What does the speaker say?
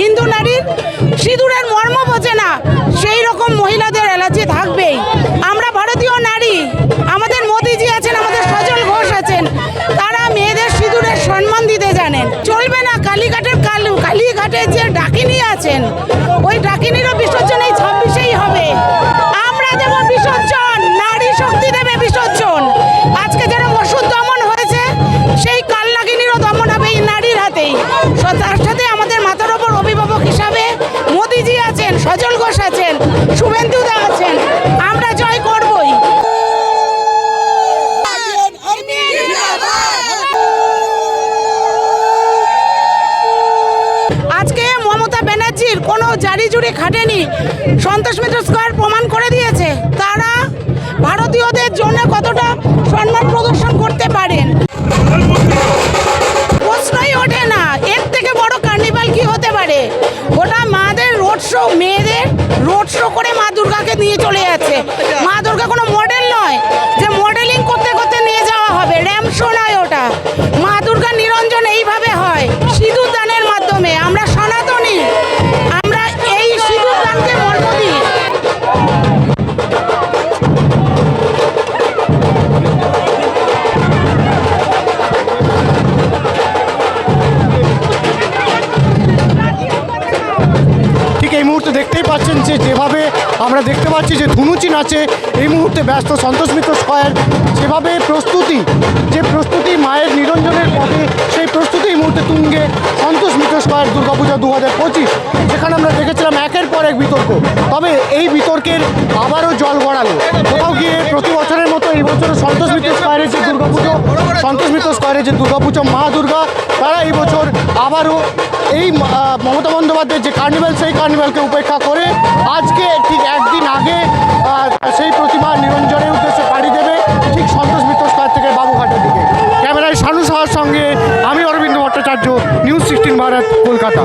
হিন্দু নারীর সিঁদুরের মর্ম বোঝে না, সেই রকম মহিলাদের এলাচি থাকবেই। আমরা ভারতীয় নারী, আমাদের মোদিজি আছেন, আমাদের সজল ঘোষ আছেন, তারা মেয়েদের সিঁদুরের সম্মান দিতে জানেন। চলবে না, কালীঘাটের কালু কালীঘাটে যে ডাকিনি আছেন, ওই ডাকিনিরও বিসর্জন এই ছাব্বিশেই হবে। আমরা দেব বিসর্জন, নারী শক্তি দেবে বিসর্জন। আজকে যেরকম ওষুধ দমন হয়েছে, সেই কাল নাগিনীরও দমন হবে এই নারীর হাতেই। সজল ঘোষ আছেন শুভেন্দুদা আছেন, আমরা জয় করবই। আজকে মমতা ব্যানার্জির কোনো জারি জুড়ি খাটেনি, সন্তোষ মিত্র স্কোয়ার প্রমাণ করে দিয়েছে। তারা ভারতীয়দের জন্য কতটা সম্মান প্রদর্শন করতে পারেন? মেয়েদের রোড শো করে মা দুর্গাকে নিয়ে চলে যাচ্ছে। মা দুর্গা কোনো পাচ্ছেন যে যেভাবে আমরা দেখতে পাচ্ছি যে ধুনুচি নাচে এই মুহূর্তে ব্যস্ত সন্তোষ মিত্র স্কয়ার, যেভাবে প্রস্তুতি, যে প্রস্তুতি মায়ের নিরঞ্জনের পথে, সেই প্রস্তুতি এই মুহূর্তে তুঙ্গে সন্তোষ মিত্র স্কয়ার দুর্গাপূজা দু হাজার পঁচিশ, যেখানে আমরা দেখেছিলাম একের পর এক বিতর্ক। তবে এই বিতর্কের আবারও জল গড়ালো। কোথাও গিয়ে প্রতি বছরের মতো এই বছরও সন্তোষ মিত্র স্কয়ারের যে দুর্গাপুজো, সন্তোষ মিত্র স্কয়ারের যে দুর্গাপুজো, মা দুর্গা, তারা এই বছর আবারও এই মমতা বন্দ্যোপাধ্যায়ের যে কার্নিভাল সেই কার্নিভালকে উপেক্ষা করে আজকে ঠিক একদিন আগে সেই প্রতিমা নিরঞ্জনের উদ্দেশ্যে পাড়ি দেবে ঠিক সন্তোষ মিত্র স্কোয়ার থেকে বাবুঘাটের দিকে। ক্যামেরায় সানু সাহার সঙ্গে আমি অরবিন্দ ভট্টাচার্য নিউজ সিক্সটিন ভারত, কলকাতা।